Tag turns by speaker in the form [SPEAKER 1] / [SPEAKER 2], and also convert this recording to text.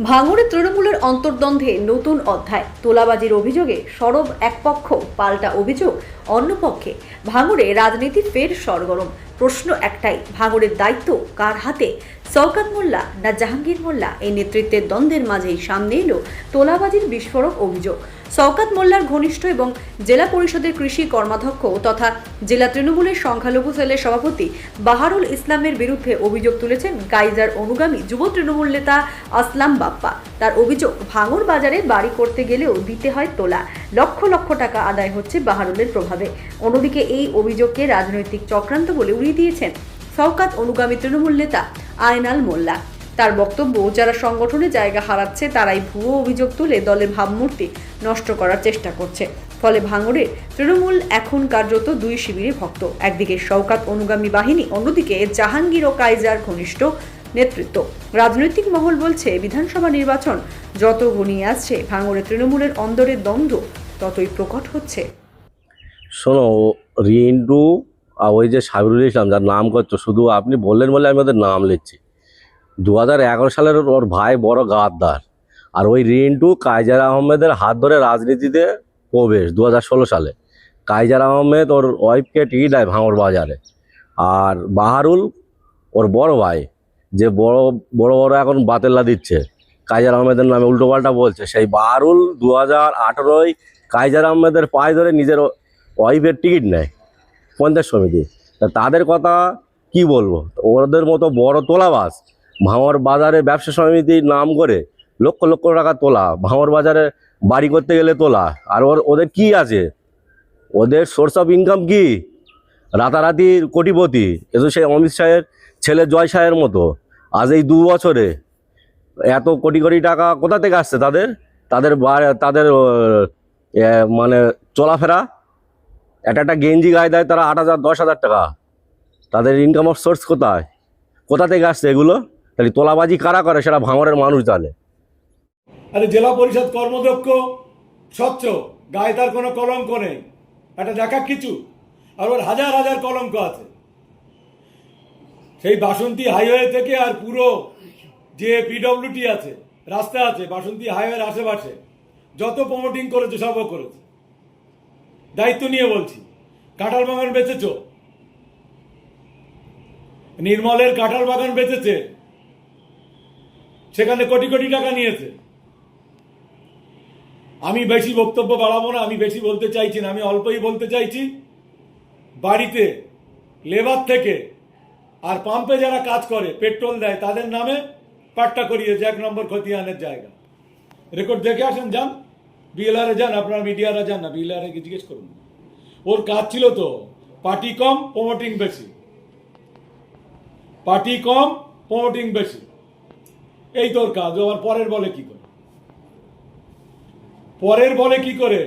[SPEAKER 1] ভাঙড়ে তৃণমূলের অন্তর্দ্বন্দ্বে নতুন অধ্যায়। তোলাবাজির অভিযোগে সরব এক পক্ষ পাল্টা অভিযোগ অন্যপক্ষে। ভাঙড়ে রাজনীতি ফের সরগরম। প্রশ্ন একটাই ভাঙড়ের দায়িত্ব কার হাতে? সৌকাত মোল্লা না জাহাঙ্গীর মোল্লা? এই নেতৃত্বের দ্বন্দ্বের মাঝেই সামনে এলো তোলাবাজির বিস্ফোরক অভিযোগ। শওকাত মোল্লার ঘনিষ্ঠ এবং জেলা পরিষদের কৃষি কর্মাধ্যক্ষ তথা জেলা তৃণমূলের সংখ্যালঘু সেলের সভাপতি বাহারুল ইসলামের বিরুদ্ধে অভিযোগ তুলেছেন গাইজার অনুগামী যুব তৃণমূল নেতা আসলাম বাপ্পা। তার অভিযোগ, ভাঙর বাজারে বাড়ি করতে গেলেও দিতে হয় তোলা। লক্ষ লক্ষ টাকা আদায় হচ্ছে বাহারুলের প্রভাবে। অন্যদিকে এই অভিযোগকে রাজনৈতিক চক্রান্ত বলে উড়িয়ে দিয়েছেন শওকাত অনুগামী তৃণমূল নেতা আয়নাল মোল্লা। তার বক্তব্য, যারা সংগঠনে জায়গা হারাচ্ছে, তারাই ভুয়ো অভিযোগ তুলে দলের ভাবমূর্তি নষ্ট করার চেষ্টা করছে। ফলে ভাঙড়ে তৃণমূল এখন কার্যত দুই শিবিরে ভক্ত। একদিকে শওকাত অনুগামী বাহিনী, অন্যদিকে জাহাঙ্গীর ও কাইজার ঘনিষ্ঠ নেতৃত্ব। রাজনৈতিক মহল বলছে, বিধানসভা নির্বাচন যত ঘনিয়ে আসছে, ভাঙড়ে তৃণমূলের অন্দরের দ্বন্দ্ব ততই প্রকট হচ্ছে।
[SPEAKER 2] শোনো, রিন্টু আর ওই যে সাবিরুল ইসলাম, যার নাম করছ, শুধু আপনি বললেন বলে আমি ওদের নাম লিখছি। দু হাজার এগারো সালের ওর ভাই বড় গাদ্দার, আর ওই রিন্টু কাইজার আহমেদের হাত ধরে রাজনীতিতে প্রবেশ দু হাজার ষোলো সালে। কাইজার আহমেদ ওর ওয়াইফকে টিকিট দেয় ভাঙর বাজারে, আর বাহারুল, ওর বড় ভাই যে বড় বড় বড় এখন বাতেল্লা দিচ্ছে। কাইজার আহমেদের নামে উল্টোপাল্টা বলছে। সেই বারুল দু হাজার আঠেরোয় কাইজার আহমেদের পায়ে ধরে নিজের ওয়াইফের টিকিট নেয় পঞ্চায়েত সমিতি। তা তাদের কথা কি বলব? ওদের মতো বড় তোলাবাস ভাঙর বাজারে ব্যবসা সমিতির নাম করে লক্ষ লক্ষ টাকা তোলা, ভাঙর বাজারে বাড়ি করতে গেলে তোলা। আর ওর, ওদের কি আছে? ওদের সোর্স অফ ইনকাম কি? রাতারাতির কোটিপতি। এতো সেই অমিত শাহের ছেলে জয় শাহের মতো। আজ এই দু বছরে এত কোটি কোটি টাকা কোথা থেকে আসছে তাদের? তাদের তাদের মানে চলাফেরা? একটা একটা গেঞ্জি গায়ে দেয় তারা আট হাজার, দশ হাজার টাকা। তাদের ইনকাম অফ সোর্স কোথায়? কোথা থেকে আসছে এগুলো? তাহলে তোলাবাজি কারা করে? সেটা ভাঙরের মানুষ জানে।
[SPEAKER 3] আরে জেলা পরিষদ কর্মদক্ষ, স্বচ্ছ, গায়ে তার কোনো কলঙ্ক নেই। একটা দেখা কিছু। আর ওর হাজার হাজার কলঙ্ক আছে। সেই বাসন্তী হাইওয়ে থেকে আর পুরো যে পিডব্লিউটি আছে, রাস্তা আছে, বাসন্তী হাইওয়ের আশেপাশে যত প্রমোটিং করেছে, সবও করেছে। দায়িত্ব নিয়ে বলছি, কাঁঠাল বাগান বেচেছ? নির্মলের কাঁঠাল বাগান বেচেছে, সেখানে কোটি কোটি টাকা নিয়েছে। আমি বেশি বক্তব্য বাড়াবো না, আমি বেশি বলতে চাইছি না, আমি অল্পই বলতে চাইছি, বাড়িতে, লেবার থেকে আর পাম্পে যারা কাজ করে পেট্রোল দেয়, তাদের নামে পাট্টা করিয়েছে এক নম্বর খতিয়ানের জায়গা। রেকর্ড দেখে আসেন, যান। বিএলআরে যান, আপনার মিডিয়ারা যান না বিএলআরে জিজ্ঞেস করুন। ওর কাজ ছিল তো, পার্টি কম প্রমোটিং বেশি। পার্টি কম প্রমোটিং বেশি। এই তোর কাজ আবার পরের বলে কি করে? পরের বলে কি করে?